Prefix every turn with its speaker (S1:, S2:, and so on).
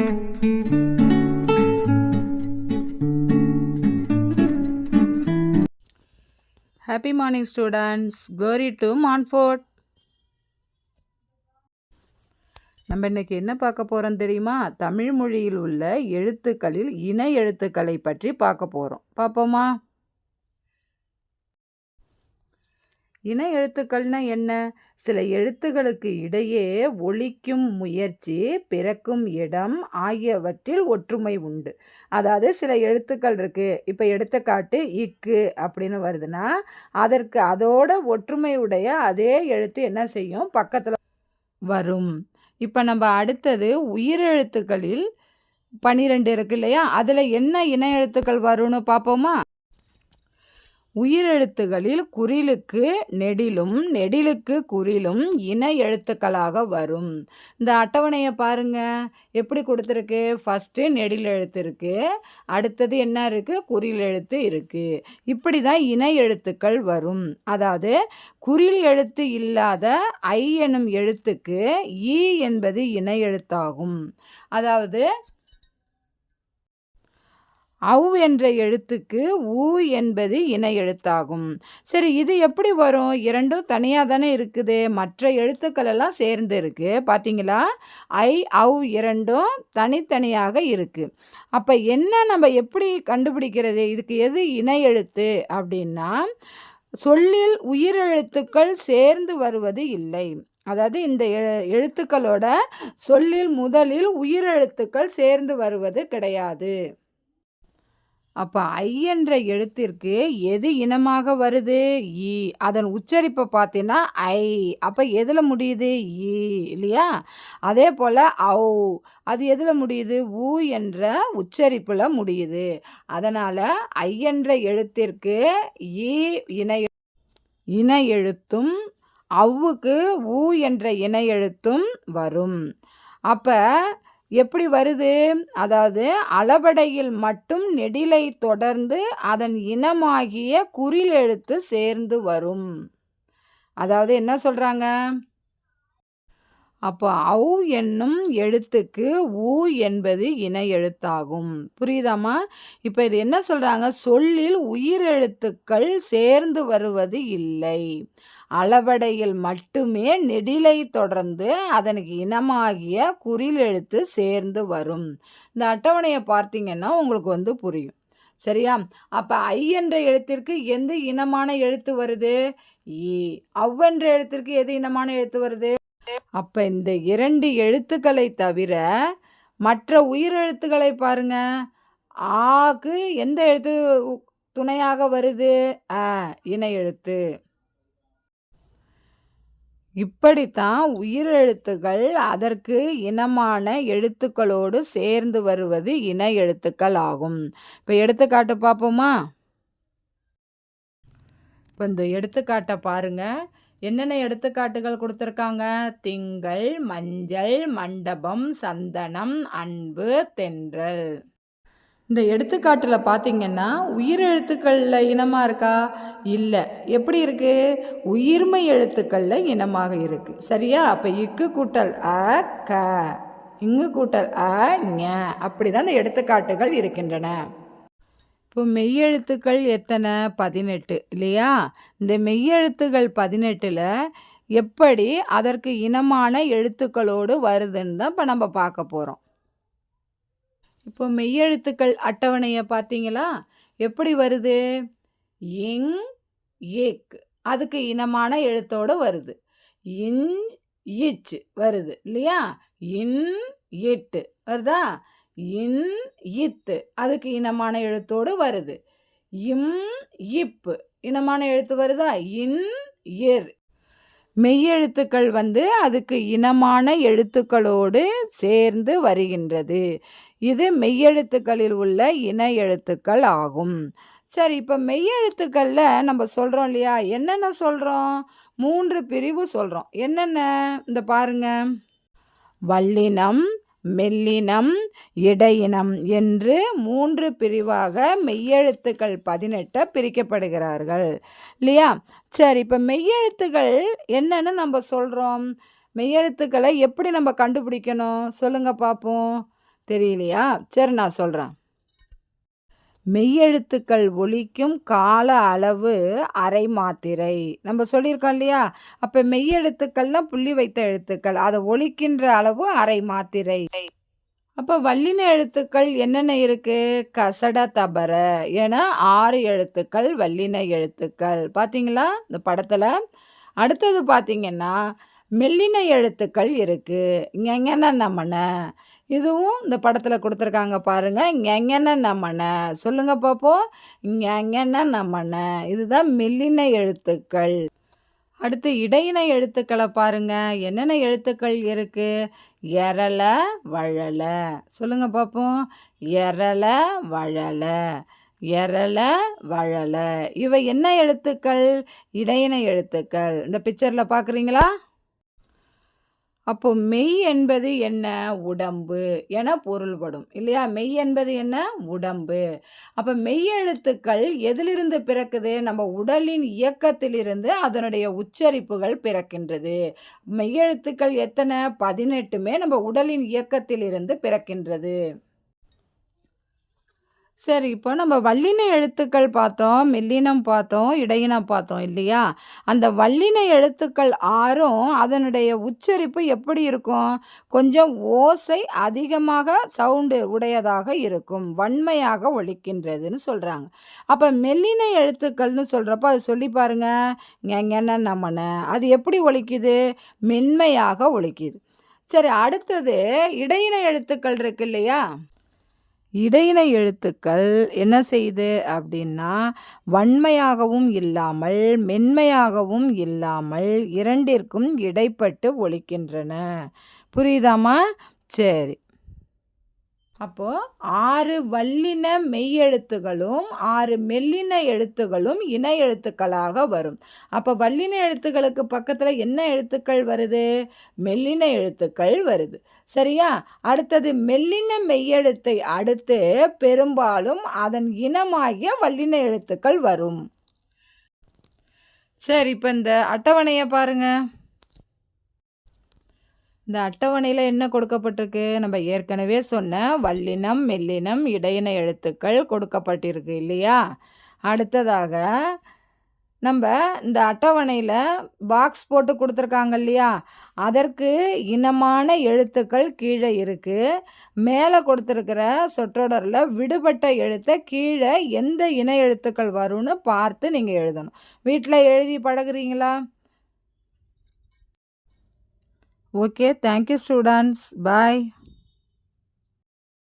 S1: Happy morning students கோரி to Montfort நம்ம இன்னைக்கு என்ன பார்க்க போகிறோம் தெரியுமா? தமிழ் மொழியில் உள்ள எழுத்துக்களில் இணை எழுத்துக்களை பற்றி பார்க்க போகிறோம் பார்ப்போமா? இணை எழுத்துக்கள்னா என்ன? சில எழுத்துகளுக்கு இடையே ஒழிக்கும் முயற்சி பிறக்கும் இடம் ஆகியவற்றில் ஒற்றுமை உண்டு. அதாவது சில எழுத்துக்கள் இருக்குது இப்போ எடுத்துக்காட்டு இக்கு அப்படின்னு வருதுன்னா அதற்கு அதோட ஒற்றுமையுடைய அதே எழுத்து என்ன செய்யும்? பக்கத்தில் வரும். இப்போ நம்ம அடுத்தது உயிரெழுத்துக்களில் பன்னிரெண்டு இருக்கு இல்லையா? அதில் என்ன இணை எழுத்துக்கள் வரும்னு பார்ப்போமா? உயிரெழுத்துகளில் குறிலுக்கு நெடிலும் நெடிலுக்கு குறிலும் இணை எழுத்துக்களாக வரும். இந்த அட்டவணையை பாருங்க. எப்படி கொடுத்துருக்கு? ஃபஸ்ட்டு நெடில் எழுத்து இருக்குது அடுத்தது என்ன இருக்குது குறில் எழுத்து இருக்குது இப்படி தான் இணை எழுத்துக்கள் வரும். அதாவது குறில் எழுத்து இல்லாத ஐ எனும் எழுத்துக்கு ஈ என்பது இணை எழுத்தாகும். அதாவது அவ் என்ற எழுத்துக்கு ஊ என்பது இணை எழுத்தாகும். சரி இது எப்படி வரும்? இரண்டும் தனியாக தானே இருக்குது. மற்ற எழுத்துக்கள் எல்லாம் சேர்ந்து இருக்கு. பார்த்தீங்களா ஐ அவ் இரண்டும் தனித்தனியாக இருக்கு. அப்போ என்ன நம்ம எப்படி கண்டுபிடிக்கிறது? இதுக்கு எது இணை எழுத்து அப்படின்னா சொல்லில் உயிரெழுத்துக்கள் சேர்ந்து வருவது இல்லை. அதாவது இந்த எழுத்துக்களோட சொல்லில் முதலில் உயிரெழுத்துக்கள் சேர்ந்து வருவது கிடையாது. அப்போ ஐ என்ற எழுத்திற்கு எது இனமாக வருது? ஈ அதன் உச்சரிப்பை பார்த்தீங்கன்னா ஐ. அப்போ எதில் முடியுது? ஈ இல்லையா? அதே போல் ஔ. அது எதில் முடியுது? ஊ என்ற உச்சரிப்பில் முடியுது. அதனால் ஐ என்ற எழுத்திற்கு ஈ இணை இணை எழுத்தும் அவ்வுக்கு ஊ என்ற இணை எழுத்தும் வரும். அப்போ எப்படி வருது? அதாவது அளபடையில் மட்டும் நெடிலை தொடர்ந்து அதன் இனமாகிய குறில் எழுத்து சேர்ந்து வரும். அதாவது என்ன சொல்கிறாங்க அப்போ அவு என்னும் எழுத்துக்கு ஊ என்பது இணை எழுத்தாகும். புரியுதாமா இப்போ இது என்ன சொல்கிறாங்க சொல்லில் உயிரெழுத்துக்கள் சேர்ந்து வருவது இல்லை. அளவடையில் மட்டுமே நெடிலை தொடர்ந்து அதனுக்கு இனமாகிய குறில் எழுத்து சேர்ந்து வரும். இந்த அட்டவணையை பார்த்தீங்கன்னா உங்களுக்கு வந்து புரியும். சரியா? அப்போ ஐ என்ற எழுத்திற்கு எந்த இனமான எழுத்து வருது? ஈ அவ்வென்ற எழுத்திற்கு எது இனமான எழுத்து வருது? அப்போ இந்த இரண்டு எழுத்துக்களை தவிர மற்ற உயிரெழுத்துக்களை பாருங்க. ஆக்கு எந்த எழுத்து துணையாக வருது? அ இணை எழுத்து. இப்படித்தான் உயிரெழுத்துகள் அதற்கு இனமான எழுத்துக்களோடு சேர்ந்து வருவது இன எழுத்துக்கள் ஆகும். இப்போ எடுத்துக்காட்டு பார்ப்போமா? இப்போ இந்த எடுத்துக்காட்டை பாருங்கள் என்னென்ன எடுத்துக்காட்டுகள் கொடுத்துருக்காங்க? திங்கள் மஞ்சள் மண்டபம் சந்தனம் அன்பு தென்றல். இந்த எடுத்துக்காட்டில் பார்த்தீங்கன்னா உயிரெழுத்துக்களில் இனமாக இருக்கா? இல்லை. எப்படி இருக்குது உயிர்மை எழுத்துக்களில் இனமாக இருக்குது சரியா? அப்போ இக்கு கூட்டல் அ க. இங்கு கூட்டல் அ ஞ. அப்படி தான் இந்த எடுத்துக்காட்டுகள் இருக்கின்றன. இப்போ மெய்யெழுத்துக்கள் எத்தனை? பதினெட்டு. இல்லையா? இந்த மெய்யெழுத்துகள் பதினெட்டில் எப்படி அதற்கு இனமான எழுத்துக்களோடு வருதுன்னு தான் இப்போ நம்ம பார்க்க போகிறோம் இப்போ மெய்யெழுத்துக்கள் அட்டவணையை பார்த்தீங்களா? எப்படி வருது? இங் ஏக். அதுக்கு இனமான எழுத்தோடு வருது. இன் இச் வருது இல்லையா? இன் எட்டு. வருதா? இன் இத்து. அதுக்கு இனமான எழுத்தோடு வருது. இம் இப்பு இனமான எழுத்து வருதா? இன் எர். மெய்யெழுத்துக்கள் வந்து அதுக்கு இனமான எழுத்துக்களோடு சேர்ந்து வருகின்றது. இது மெய்யெழுத்துக்களில் உள்ள இன எழுத்துக்கள் ஆகும். சரி இப்போ மெய்யெழுத்துக்களில் நம்ம சொல்கிறோம் இல்லையா? என்னென்ன சொல்கிறோம் மூன்று பிரிவு சொல்கிறோம் என்னென்ன? இந்த பாருங்க. வல்லினம் மெல்லினம் இடையினம் என்று மூன்று பிரிவாக மெய்யெழுத்துக்கள் பதினெட்டை பிரிக்கப்படுகிறார்கள். இல்லையா? சரி இப்போ மெய்யெழுத்துக்கள் என்னன்னு நம்ம சொல்கிறோம் மெய்யெழுத்துக்களை எப்படி நம்ம கண்டுபிடிக்கணும்? சொல்லுங்கள் பார்ப்போம் தெரியலையா? சரி நான் சொல்கிறேன் மெய்யெழுத்துக்கள் ஒழிக்கும் கால அளவு அரை மாத்திரை. நம்ம சொல்லியிருக்கோம் இல்லையா? அப்போ மெய்யெழுத்துக்கள்லாம் புள்ளி வைத்த எழுத்துக்கள். அதை ஒழிக்கின்ற அளவு அரை மாத்திரை. அப்போ வல்லின எழுத்துக்கள் என்னென்ன இருக்குது கசட தபர. என ஆறு எழுத்துக்கள் வல்லின எழுத்துக்கள். பார்த்தீங்களா இந்த படத்தில். அடுத்தது பார்த்தீங்கன்னா மெல்லின எழுத்துக்கள் இருக்கு. இங்கெங்கன நம்மன இதுவும் இந்த படத்தில் கொடுத்துருக்காங்க பாருங்க. எங்கென்ன நம்மன சொல்லுங்கள் பார்ப்போம் எங்கென்ன நம்மன இதுதான் மெல்லின எழுத்துக்கள். அடுத்து இடையின எழுத்துக்களை பாருங்கள் என்னென்ன எழுத்துக்கள் இருக்குது எரல வழல சொல்லுங்கள் பார்ப்போம் எரல வழல எரல வழல இவை என்ன எழுத்துக்கள்? இடையின எழுத்துக்கள். இந்த பிக்சரில் பார்க்குறீங்களா அப்போ மெய் என்பது என்ன? உடம்பு என பொருள்படும். இல்லையா? மெய் என்பது என்ன? உடம்பு. அப்போ மெய் எழுத்துக்கள் எதிலிருந்து பிறக்குது? நம்ம உடலின் இயக்கத்திலிருந்து அதனுடைய உச்சரிப்புகள் பிறக்கின்றது. மெய்யெழுத்துக்கள் எத்தனை? பதினெட்டுமே நம்ம உடலின் இயக்கத்திலிருந்து பிறக்கின்றது. சரி இப்போ நம்ம வல்லின எழுத்துக்கள் பார்த்தோம் மெல்லினம் பார்த்தோம் இடையினம் பார்த்தோம் இல்லையா? அந்த வல்லின எழுத்துக்கள் ஆறும் அதனுடைய உச்சரிப்பு எப்படி இருக்கும்? கொஞ்சம் ஓசை அதிகமாக சவுண்டு உடையதாக இருக்கும் வன்மையாக ஒழிக்கின்றதுன்னு சொல்கிறாங்க அப்போ மெல்லின எழுத்துக்கள்னு சொல்கிறப்ப அது சொல்லி பாருங்க. ஞெங்கன நம்மன அது எப்படி ஒழிக்குது மென்மையாக ஒழிக்குது சரி அடுத்தது இடையின எழுத்துக்கள் இருக்கு இல்லையா? இடையின எழுத்துக்கள் என்ன செய்து அப்படின்னா வன்மையாகவும் இல்லாமல் மென்மையாகவும் இல்லாமல் இரண்டிற்கும் இடைப்பட்டு ஒழிக்கின்றன புரியுதாமா சரி. அப்போது ஆறு வல்லின மெய்யெழுத்துகளும் ஆறு மெல்லின எழுத்துகளும் இணை எழுத்துக்களாக வரும். அப்போ வல்லின எழுத்துக்களுக்கு பக்கத்தில் என்ன எழுத்துக்கள் வருது? மெல்லின எழுத்துக்கள் வருது. சரியா? அடுத்தது மெல்லின மெய்யெழுத்தை அடுத்து பெரும்பாலும் அதன் இனமாகிய வல்லின எழுத்துக்கள் வரும். சரி இப்போ இந்த அட்டவணையை பாருங்கள் இந்த அட்டவணையில் என்ன கொடுக்கப்பட்டிருக்கு? நம்ம ஏற்கனவே சொன்ன வல்லினம் மெல்லினம் இடையின எழுத்துக்கள் கொடுக்கப்பட்டிருக்கு இல்லையா? அடுத்ததாக நம்ம இந்த அட்டவணையில் பாக்ஸ் போட்டு கொடுத்துருக்காங்க இல்லையா? அதற்கு இனமான எழுத்துக்கள் கீழே இருக்குது மேலே கொடுத்துருக்கிற சொற்றொடரில் விடுபட்ட எழுத்தை கீழே எந்த இன எழுத்துக்கள் வரும்னு பார்த்து நீங்கள் எழுதணும். வீட்டில் எழுதி பழகுறீங்களா? Okay thank you students bye